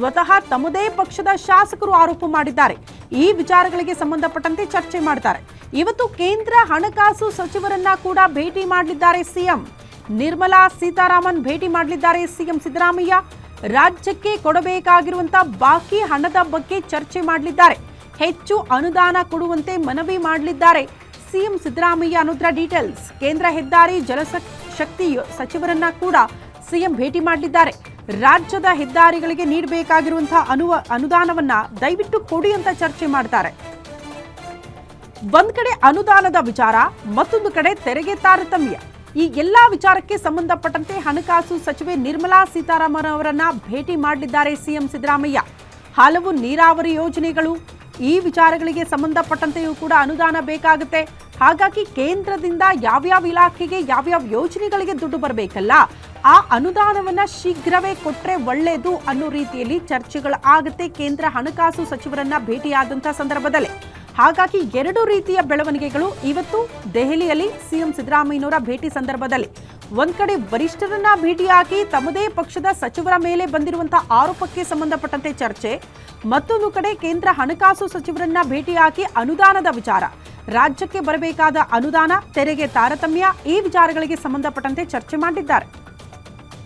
ಸ್ವತಃ ತಮ್ಮದೇ ಪಕ್ಷದ ಶಾಸಕರು ಆರೋಪ ಮಾಡಿದ್ದಾರೆ. ಈ ವಿಚಾರಗಳಿಗೆ ಸಂಬಂಧಪಟ್ಟಂತೆ ಚರ್ಚೆ ಮಾಡ್ತಾರೆ. ಇವತ್ತು ಕೇಂದ್ರ ಹಣಕಾಸು ಸಚಿವರನ್ನ ಕೂಡ ಭೇಟಿ ಮಾಡಲಿದ್ದಾರೆ ಸಿಎಂ. ನಿರ್ಮಲಾ ಸೀತಾರಾಮನ್ ಭೇಟಿ ಮಾಡಲಿದ್ದಾರೆ ಸಿಎಂ ಸಿದ್ದರಾಮಯ್ಯ. ರಾಜ್ಯಕ್ಕೆ ಕೊಡಬೇಕಾಗಿರುವಂತಹ ಬಾಕಿ ಹಣದ ಬಗ್ಗೆ ಚರ್ಚೆ ಮಾಡಲಿದ್ದಾರೆ. ಹೆಚ್ಚು ಅನುದಾನ ಕೊಡುವಂತೆ ಮನವಿ ಮಾಡಲಿದ್ದಾರೆ. ಸಿಎಂ ಸಿದ್ದರಾಮಯ್ಯ ಅನ್ನೋದ್ರ ಡೀಟೇಲ್ಸ್ ಕೇಂದ್ರ ಹೆದ್ದಾರಿ ಜಲಶಕ್ತಿ ಸಚಿವರನ್ನ ಕೂಡ ಸಿಎಂ ಭೇಟಿ ಮಾಡಲಿದ್ದಾರೆ. ರಾಜ್ಯದ ಹೆದ್ದಾರಿಗಳಿಗೆ ನೀಡಬೇಕಾಗಿರುವಂತಹ ಅನುವ ಅನುದಾನವನ್ನ ದಯವಿಟ್ಟು ಕೊಡಿ ಅಂತ ಚರ್ಚೆ ಮಾಡ್ತಾರೆ. ಒಂದ್ ಕಡೆ ಅನುದಾನದ ವಿಚಾರ, ಮತ್ತೊಂದು ಕಡೆ ತೆರಿಗೆ ತಾರತಮ್ಯ. ಈ ಎಲ್ಲಾ ವಿಚಾರಕ್ಕೆ ಸಂಬಂಧಪಟ್ಟಂತೆ ಹಣಕಾಸು ಸಚಿವೆ ನಿರ್ಮಲಾ ಸೀತಾರಾಮನ್ ಅವರನ್ನ ಭೇಟಿ ಮಾಡಲಿದ್ದಾರೆ ಸಿಎಂ ಸಿದ್ದರಾಮಯ್ಯ. ಹಲವು ನೀರಾವರಿ ಯೋಜನೆಗಳು ಈ ವಿಚಾರಗಳಿಗೆ ಸಂಬಂಧಪಟ್ಟಂತೆಯೂ ಕೂಡ ಅನುದಾನ ಬೇಕಾಗುತ್ತೆ. ಹಾಗಾಗಿ ಕೇಂದ್ರದಿಂದ ಯಾವ್ಯಾವ ಇಲಾಖೆಗೆ ಯಾವ್ಯಾವ ಯೋಜನೆಗಳಿಗೆ ದುಡ್ಡು ಬರಬೇಕಲ್ಲ ಆ ಅನುದಾನವನ್ನ ಶೀಘ್ರವೇ ಕೊಟ್ಟರೆ ಒಳ್ಳೆಯದು ಅನ್ನೋ ರೀತಿಯಲ್ಲಿ ಚರ್ಚೆಗಳು ಆಗುತ್ತೆ. ಕೇಂದ್ರ ಹಣಕಾಸು ಸಚಿವರನ್ನ ಭೇಟಿಯಾದಂತಹ ಸಂದರ್ಭದಲ್ಲಿ. ಹಾಗಾಗಿ ಎರಡು ರೀತಿಯ ಬೆಳವಣಿಗೆಗಳು ಇವತ್ತು ದೆಹಲಿಯಲ್ಲಿ ಸಿಎಂ ಸಿದ್ದರಾಮಯ್ಯನವರ ಭೇಟಿ ಸಂದರ್ಭದಲ್ಲಿ. ಒಂದ್ ಕಡೆ ವರಿಷ್ಠರನ್ನ ಭೇಟಿಯಾಗಿ ತಮ್ಮದೇ ಪಕ್ಷದ ಸಚಿವರ ಮೇಲೆ ಬಂದಿರುವಂತಹ ಆರೋಪಕ್ಕೆ ಸಂಬಂಧಪಟ್ಟಂತೆ ಚರ್ಚೆ. ಮತ್ತೊಂದು ಕಡೆ ಕೇಂದ್ರ ಹಣಕಾಸು ಸಚಿವರನ್ನ ಭೇಟಿಯಾಗಿ ಅನುದಾನದ ವಿಚಾರ. ರಾಜ್ಯಕ್ಕೆ ಬರಬೇಕಾದ ಅನುದಾನ, ತೆರಿಗೆ ತಾರತಮ್ಯ ಈ ವಿಚಾರಗಳಿಗೆ ಸಂಬಂಧಪಟ್ಟಂತೆ ಚರ್ಚೆ ಮಾಡಿದ್ದಾರೆ.